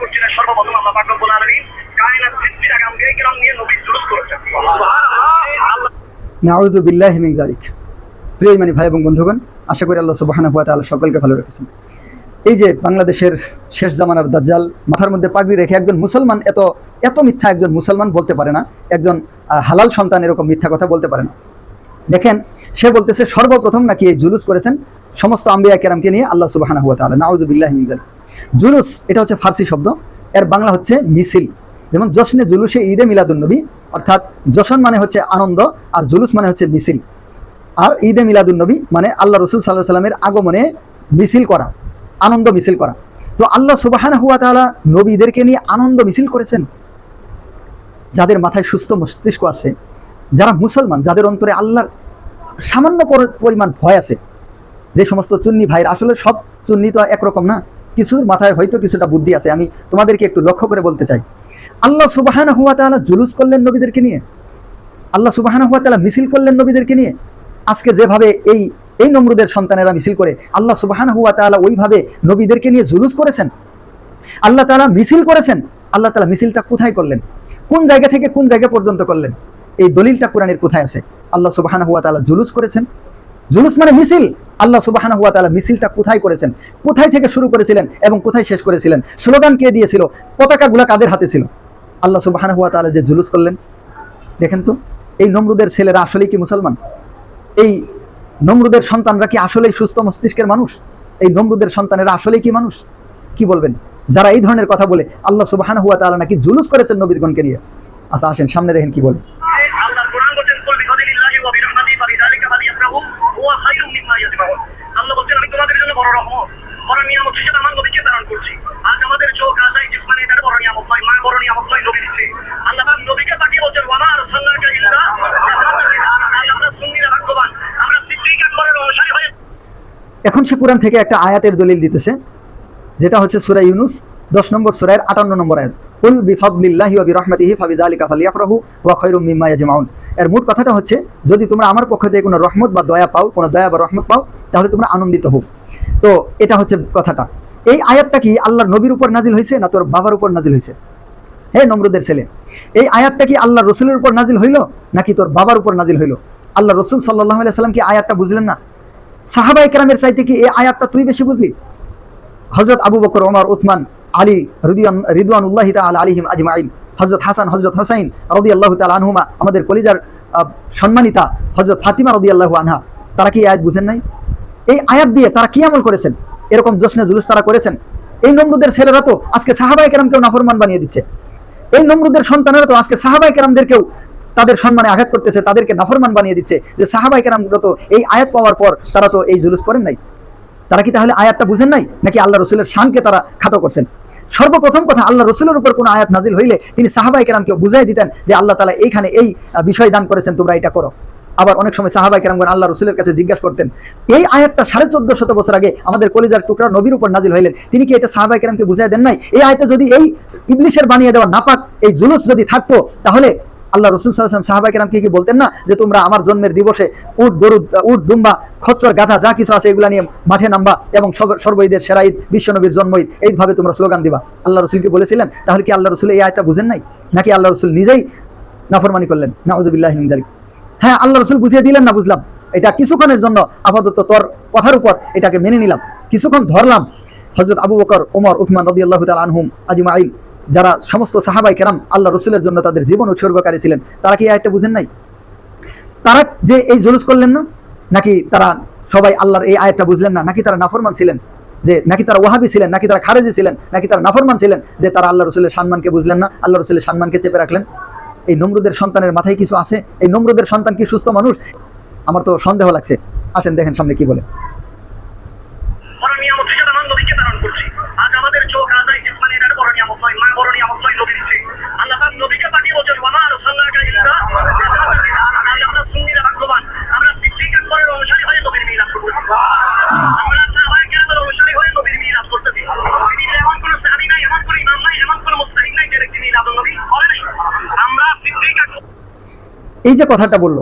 করছি না সর্বপ্রথম আল্লাহ পাক রব্বুল আলামিন কায়নাত সৃষ্টির আগে আমকে কিরাম নিয়ে নবীর জুলুস করেছেন। আল্লাহ নাউজু বিল্লাহ মিন জালিক প্রিয় ইমানি ভাই এবং বন্ধুগণ, আশা করি আল্লাহ সুবহানাহু ওয়া তাআলা সকলকে ভালো রেখেছেন। এই যে বাংলাদেশের শেষ জামানার দাজ্জাল মাথার মধ্যে পাগড়ি রেখে একজন মুসলমান এত এত মিথ্যা একজন মুসলমান বলতে পারে না, একজন হালাল সন্তান এরকম মিথ্যা কথা বলতে পারে না। দেখেন, সে বলতেছে সর্বপ্রথম নাকি এই জুলুস করেছেন সমস্ত আম্বিয়া কেরামকে নিয়ে আল্লাহ সুবাহানা হুয়া বিল্লাহ মিন জালিক জুলুস, এটা হচ্ছে ফার্সি শব্দ। এর বাংলা হচ্ছে মিছিল। যেমন জশ্নে জুলুসে ঈদে মিলাদুন্নবী, অর্থাৎ জশন মানে হচ্ছে আনন্দ আর জুলুস মানে হচ্ছে মিছিল। আর ঈদে মিলাদুন্নবী মানে আল্লাহ রসুল সাল্লাহ সাল্লামের আগমনে মিছিল করা, আনন্দ মিছিল করা। তো আল্লাহ সুবাহানা হুয়া তাআলা নবীদেরকে নিয়ে আনন্দ মিছিল করেছেন। যাদের মাথায় সুস্থ মস্তিষ্ক আছে, যারা মুসলমান, যাদের অন্তরে আল্লাহর সামান্য পর- পরিমাণ ভয় আছে, যে সমস্ত চুন্নি ভাইয়ের, আসলে সব চুন্নি তো একরকম না। কিছুর মাথায় হয়তো কিছুটা বুদ্ধি আছে, আমি তোমাদেরকে একটু লক্ষ্য করে বলতে চাই। আল্লাহ সুবাহানা হুয়া তাআলা জুলুস করলেন নবীদেরকে নিয়ে? আল্লাহ সুবাহানা হুয়া তাআলা মিছিল করলেন নবীদেরকে নিয়ে? আজকে যেভাবে এই এই নমরুদের সন্তানেরা মিছিল করে, আল্লাহ সুবাহানা হুয়া তাআলা ওইভাবে নবীদেরকে নিয়ে জুলুস করেছেন? আল্লাহ তাআলা মিছিল করেছেন? আল্লাহ তালা মিছিলটা কোথায় করলেন? কোন জায়গা থেকে কোন জায়গা পর্যন্ত করলেন? এই দলিলটা কোরআনের কোথায় আছে? আল্লাহ সুবাহানা হুয়া তাআলা জুলুস করেছেন। জুলুস মানে মিছিল। আল্লাহ সুবাহানা হুয়া তাআলা মিছিলটা কোথায় করেছেন? কোথায় থেকে শুরু করেছিলেন এবং কোথায় শেষ করেছিলেন? স্লোগান কে দিয়েছিল? পতাকাগুলো কাদের হাতে ছিল? আল্লাহ সুবাহানা হুয়া তাআলা যে জুলুস করলেন, দেখেন তো, এই নমরুদের ছেলেরা আসলেই কি মুসলমান? এই নমরুদের সন্তানরা কি আসলেই সুস্থ মস্তিষ্কের মানুষ? এই নমরুদের সন্তানেরা আসলেই কি মানুষ? কি বলবেন? যারা এই ধরনের কথা বলে, আল্লাহ সুবাহানা হুয়া তালা নাকি জুলুস করেছেন নবীগণকে নিয়ে? আচ্ছা আসেন, সামনে দেখেন কি বলে আল্লাহর কোরআন বলছেন কুল বিফাদিলিল্লাহি ওয়া বিরহমাতিহি ফাবিযালিকা ফালিয়াফরাহু হুয়া খায়রুম মিম্মা ইয়াজমাউন আল্লাহ বলছেন আমি তোমাদের জন্য বড় রহমত বড় প্রেরণ করছি। আজ আমাদের চোখ আজাই নিয়ামত নয়, মা নয় আল্লাহ পাক নবীকে বলছেন, ওয়া মা ইল্লা আজ আমরা সুন্নিরা ভাগ্যবান, আমরা সিদ্দিক আকবরের অনুসারী এখন সে কোরআন থেকে একটা আয়াতের দলিল দিতেছে, যেটা হচ্ছে সূরা ইউনুস, দশ নম্বর সূরার আটান্ন নম্বর আয়াত। কুল বিফাদলিল্লাহি ওয়া বিরহমাতিহি ফাবিযালিকা ফালিয়াফরাহু ওয়া খায়রুম মিম্মা ইয়াজমাউন। এর মোট কথাটা হচ্ছে, যদি তোমরা আমার পক্ষ থেকে কোনো রহমত বা দয়া পাও, কোনো দয়া বা রহমত পাও, তাহলে তোমরা আনন্দিত হোক তো এটা হচ্ছে কথাটা। এই আয়াতটা কি আল্লাহর নবীর উপর নাজিল হয়েছে না তোর বাবার উপর নাজিল হয়েছে? হে নমরুদের ছেলে, এই আয়াতটা কি আল্লাহ রসুলের উপর নাজিল হইল নাকি তোর বাবার উপর নাজিল হইল? আল্লাহ রসুল সাল্লাহ সাল্লাম কি আয়াতটা বুঝলেন না? সাহাবা একরামের চাইতে কি এই আয়াতটা তুই বেশি বুঝলি? হজরত আবু বকর, ওমর, উসমান, আলী রিদুয়ান রিদুয়ানুল্লাহ তাল আলিহিম আজমাইল হজরত হাসান হজরত হোসাইন রদি আল্লাহ তাল আনহুমা, আমাদের কলিজার সম্মানিতা হজরত ফাতিমা রদি আল্লাহ আনহা, তারা কি আয়াত বুঝেন নাই? এই আয়াত দিয়ে তারা কি আমল করেছেন? এরকম জশ্নে জুলুস তারা করেছেন? এই নমরুদের ছেলেরা তো আজকে সাহাবাই কেরামকেও নাফরমান বানিয়ে দিচ্ছে। এই নমরুদের সন্তানেরা তো আজকে সাহাবাই কেরামদেরকেও তাদের সম্মানে আঘাত করতেছে, তাদেরকে নাফরমান বানিয়ে দিচ্ছে যে সাহাবাই কেরামগুলো তো এই আয়াত পাওয়ার পর তারা তো এই জুলুস করেন নাই। তারা কি তাহলে আয়াতটা বুঝেন নাই? নাকি আল্লাহ রসুলের শানকে তারা খাটো করছেন? সর্বপ্রথম কথা, আল্লাহ রসুলের উপর কোনো আয়াত নাজিল হইলে তিনি সাহাবাই কেরামকে বুঝাই দিতেন যে আল্লাহ তালা এইখানে এই বিষয় দান করেছেন, তোমরা এটা করো। আবার অনেক সময় সাহাবাই কেরামগণ আল্লাহ রসুলের কাছে জিজ্ঞাসা করতেন, এই আয়াতটা সাড়ে চোদ্দ শত বছর আগে আমাদের কলিজার টুকরা নবীর উপর নাজিল হইলেন, তিনি কি এটা সাহাবাই কেরামকে বুঝাই দেন নাই? এই আয়তে যদি এই ইবলিশের বানিয়ে দেওয়া নাপাক, এই জুলুস যদি থাকতো, তাহলে আল্লাহ রসুল সাল্লাম সাহাবাই কেরামকে কি বলতেন না? যে তোমরা আমার জন্মের দিবসে উট, গরু, উট, দুম্বা, খচ্চর, গাধা, যা কিছু আছে এগুলা নিয়ে মাঠে নামবা এবং সব- সর্বঈদের সেরা ঈদ বিশ্বনবীর জন্ম ঈদ, এইভাবে তোমরা স্লোগান দিবা। আল্লাহ রসুলকে বলেছিলেন? তাহলে কি আল্লাহ রসুল এই আয়টা বুঝেন নাই? নাকি আল্লাহ রসুল নিজেই নাফরমানি করলেন? নাউজুবিল্লাহ হ্যাঁ আল্লাহ রসুল বুঝিয়ে দিলেন না, বুঝলাম। এটা কিছুক্ষণের জন্য আপাতত তোর কথার উপর এটাকে মেনে নিলাম। কিছুক্ষণ ধরলাম হজরত আবু বকর ওমর উসমান রদি আল্লাহ তাল আনহুম আজিমাইল যারা সমস্ত সাহাবাই কেরাম আল্লাহ রসুলের জন্য তাদের জীবন উৎসর্গকারী ছিলেন, তারা কি আয়টা বুঝেন নাই? তারা যে এই জুলুস করলেন না, নাকি তারা সবাই আল্লাহর এই আয়াতটা বুঝলেন না, নাকি তারা নাফরমান ছিলেন? যে নাকি তারা ওয়াহাবি ছিলেন, নাকি তারা খারেজি ছিলেন, নাকি তারা নাফরমান ছিলেন, যে তারা আল্লাহ রসুলের সম্মানকে বুঝলেন না, আল্লাহ রসুলের সম্মানকে চেপে রাখলেন? এই নমরুদের সন্তানের মাথায় কিছু আছে? এই নমরুদের সন্তান কি সুস্থ মানুষ? আমার তো সন্দেহ লাগছে। আসেন, দেখেন সামনে কি বলে। আজ আমাদের চোখ আজাই জিসমানি এটা বড় নিয়ামত নয়, মা বড় নিয়ামত নয় নবী দিচ্ছে আল্লাহ পাক নবীকে পাঠিয়ে বলছেন ওয়া মা আরসালনাকা ইল্লা রাহমাতাল লিল আলামিন আজ আমরা সুন্নিরা ভাগ্যবান আমরা সিদ্দিক আকবরের অনুসারী হয়ে নবীর মিলাদ করতেছি আমরা সাহাবায়ে কেরামের অনুসারী হয়ে নবীর মিলাদ করতেছি পৃথিবীর এমন কোনো সাহাবী নাই এমন কোনো ইমাম নাই এমন কোনো মুস্তাহিদ নাই যে ব্যক্তি মিলাদ নবী করে নাই আমরা সিদ্দিক আকবর এই যে কথাটা বলল,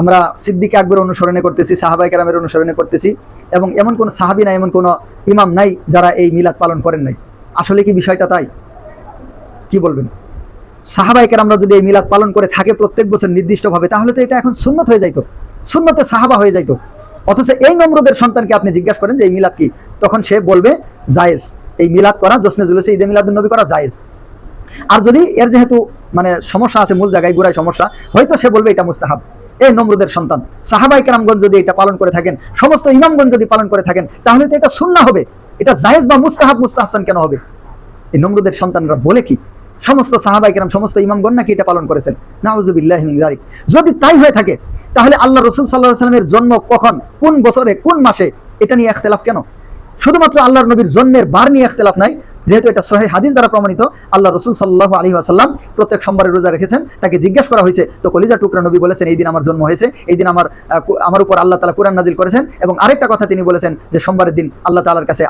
আমরা সিদ্দিক আকবর অনুসরণে করতেছি সাহাবাই কেরামের অনুসরণে করতেছি, এবং এমন কোনো সাহাবি নাই, এমন কোনো ইমাম নাই যারা এই মিলাদ পালন করেন নাই। আসলে কি বিষয়টা তাই? কি বলবেন? সাহাবাইকার আমরা যদি এই মিলাদ পালন করে থাকে প্রত্যেক বছর নির্দিষ্টভাবে, তাহলে তো এটা এখন সুন্নত হয়ে যাইতো। সুন্নতে সাহাবা হয়ে যাইতো। অথচ এই নম্রদের সন্তানকে আপনি জিজ্ঞাসা করেন যে এই মিলাদ কি? তখন সে বলবে, জায়েজ। এই মিলাদ করা জসনে জুলেসে ঈদে মিলাদ নবী করা জায়েজ। আর যদি এর যেহেতু মানে সমস্যা আছে, মূল জায়গায় গোড়ায় সমস্যা, হয়তো সে বলবে এটা মুস্তাহাব। এই নমরুদের সন্তান। সাহাবাই কেরামগঞ্জ যদি এটা পালন করে থাকেন, সমস্ত ইমামগঞ্জ যদি পালন করে থাকেন, তাহলে তো এটা সুন্না হবে। এটা জায়েজ বা মুস্তাহাব, মুস্তাহাসান কেন হবে? এই নমরুদের সন্তানরা বলে কি? সমস্ত সাহাবাই কেরাম, সমস্ত ইমামগণ নাকি এটা পালন করেছেন? নাউজুবিল্লাহ। যদি তাই হয়ে থাকে, তাহলে আল্লাহ রসুল সাল্লাহ সাল্লামের জন্ম কখন, কোন বছরে, কোন মাসে? এটা নিয়ে এখতেলাফ কেন? শুধুমাত্র আল্লাহর নবীর জন্মের বার নিয়ে এখতেলাফ নাই যেহেতু এটা সহে হাদিস দ্বারা প্রমাণিত, আল্লাহ রসুল সাল্লাহ আলী আসাল্লাম প্রত্যেক সোমবারে রোজা রেখেছেন, তাকে জিজ্ঞাসা করা হয়েছে, তো কলিজা টুকরা নবী বলেছেন, এই দিন আমার জন্ম হয়েছে, এই দিন আমার আমার উপর আল্লাহ তালা কোরআন নাজিল করেছেন? এবং আরেকটা কথা তিনি বলেছেন যে সোমবারের দিন আল্লাহ তালার কাছে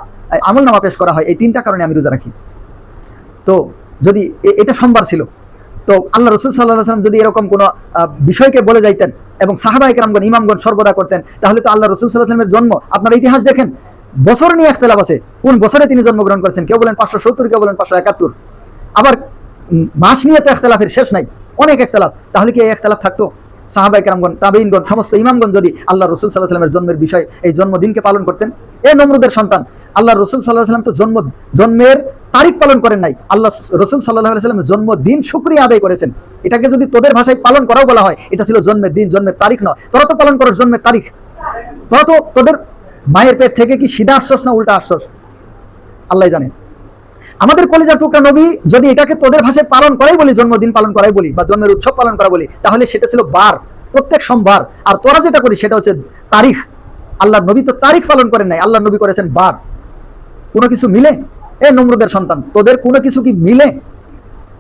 আমল নামা পেশ করা হয়, এই তিনটা কারণে আমি রোজা রাখি। তো যদি এটা সোমবার ছিল, তো আল্লাহ রসুল সাল্লাহ সাল্লাম যদি এরকম কোনো বিষয়কে বলে যাইতেন এবং সাহাবাই কেরামগণ, ইমামগণ সর্বদা করতেন, তাহলে তো আল্লাহ রসুল সাল্লাহ সাল্লামের জন্ম, আপনার ইতিহাস দেখেন বছর নিয়ে একতলাপ আছে। কোন বছরে তিনি জন্মগ্রহণ করেছেন? কেউ বলেন পাঁচশো সত্তর, কেউ বলেন পাঁচশো একাত্তর। আবার মাস নিয়ে তো একতলাফের শেষ নাই। অনেক একতলাফ তাহলে কি এই একতলাফ থাকতো? সাহাবাই কেরামগণ তাবেইনগণ সমস্ত ইমামগণ যদি আল্লাহ রসুল সাল্লাহ সাল্লামের জন্মের বিষয় এই জন্মদিনকে পালন করতেন, এ নমরুদের সন্তান আল্লাহ রসুল সাল্লাহ সাল্লাম তো জন্ম, জন্মের তারিখ পালন করেন নাই। আল্লাহ রসুল সাল্লাহ সাল্লাম জন্মদিন শুক্রিয়া আদায় করেছেন। এটাকে যদি তোদের ভাষায় পালন করাও বলা হয়, এটা ছিল জন্মের দিন, জন্মের তারিখ নয়। তোরা তো পালন করো জন্মের তারিখ। তোরা তো তোদের মায়ের পেট থেকে কি সিধা আশ্বাস না উল্টা আশ্বাস আল্লাহ জানে। আমাদের কলিজা টুকরা নবী যদি এটাকে তোদের ভাষায় পালন করাই বলি, জন্মদিন পালন করাই বলি, বা জন্মের উৎসব পালন করা বলি, তাহলে সেটা ছিল বার, প্রত্যেক সোমবার। আর তোরা যেটা করি সেটা হচ্ছে তারিখ। আল্লাহ নবী তো তারিখ পালন করেন নাই আল্লাহ নবী করেছেন বার। কোনো কিছু মিলে? এ নমরুদের সন্তান, তোদের কোনো কিছু কি মিলে?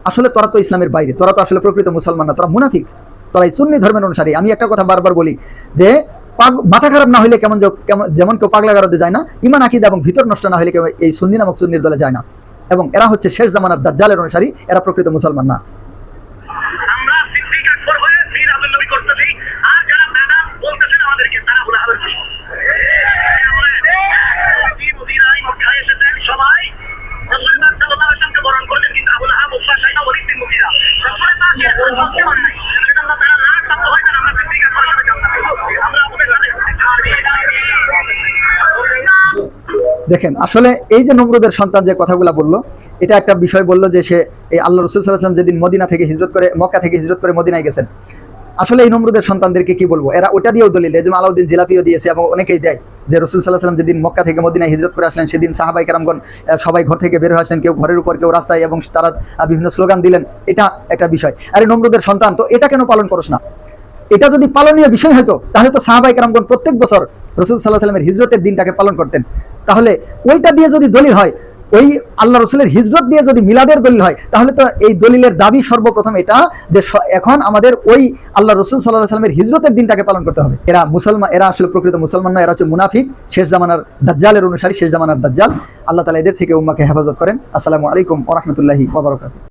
আসলে তোরা তো ইসলামের বাইরে, তোরা তো আসলে প্রকৃত মুসলমান না, তোরা মুনাফিক। তোরা এই সুন্নি ধর্মের অনুসারী। আমি একটা কথা বারবার বলি যে মাথা খারাপ না হলে কেমন যেমন কেউ পাগলা গারদে যায় না ইমান আকিদা এবং ভিতর নষ্ট না হলে কেউ এই সুন্নি নামক সুন্নির দলে যায় না। এবং এরা হচ্ছে শেষ জামানার দাজ্জালের অনুসারী, এরা প্রকৃত মুসলমান না। সবাই। বরণ করতেন কিন্তু আবুল আহাব উকবা সাইবা ওয়ালিদ বিন মুগীরা। রাসূল পাকের মান নাই সেজন্য তারা লাখ প্রাপ্ত হয়তেন আমরা সিদ্দিক আকবরের সাথে জান্নাতে আমরা আবুদের সাথে দেখেন, আসলে এই যে নমরুদের সন্তান যে কথাগুলো বলল, এটা একটা বিষয় বলল যে সে এই আল্লাহ রসুল সাল্লাহাম যেদিন মদিনা থেকে হিজরত করে, মক্কা থেকে হিজরত করে মদিনায় গেছেন। আসলে এই নমরুদের সন্তানদেরকে কি বলব? এরা ওটা দিয়েও দলিল যেমন আলাউদ্দিন জিলাপিও দিয়েছে এবং অনেকেই দেয় যে রসুল সাল্লাহ সাল্লাম যেদিন মক্কা থেকে মদিনায় হিজরত করে আসলেন, সেদিন সাহাবাই কারামগণ সবাই ঘর থেকে বের হয়ে আসলেন, কেউ ঘরের উপর, কেউ রাস্তায় এবং তারা বিভিন্ন স্লোগান দিলেন। এটা একটা বিষয়। আর এই নমরুদের সন্তান, তো এটা কেন পালন করস না? এটা যদি পালনীয় বিষয় হতো তাহলে তো সাহাবাই কারামগণ প্রত্যেক বছর রসুল সাল্লাহ সাল্লামের হিজরতের দিনটাকে পালন করতেন। তাহলে ওইটা দিয়ে যদি দলিল হয়, ওই আল্লাহ রসুলের হিজরত দিয়ে যদি মিলাদের দলিল হয়, তাহলে তো এই দলিলের দাবি সর্বপ্রথম এটা যে এখন আমাদের ওই আল্লাহ রসুল সাল্লাহ সাল্লামের হিজরতের দিনটাকে পালন করতে হবে। এরা মুসলমান, এরা আসলে প্রকৃত মুসলমান নয়, এরা হচ্ছে মুনাফিক। শেষ জামানার দাজ্জালের অনুসারী, শেষ জামানার দাজ্জাল। আল্লাহ তালা এদের থেকে উম্মাকে হেফাজত করেন। আসসালামু আলাইকুম ওরহমতুল্লাহি ওবরাকাতুহ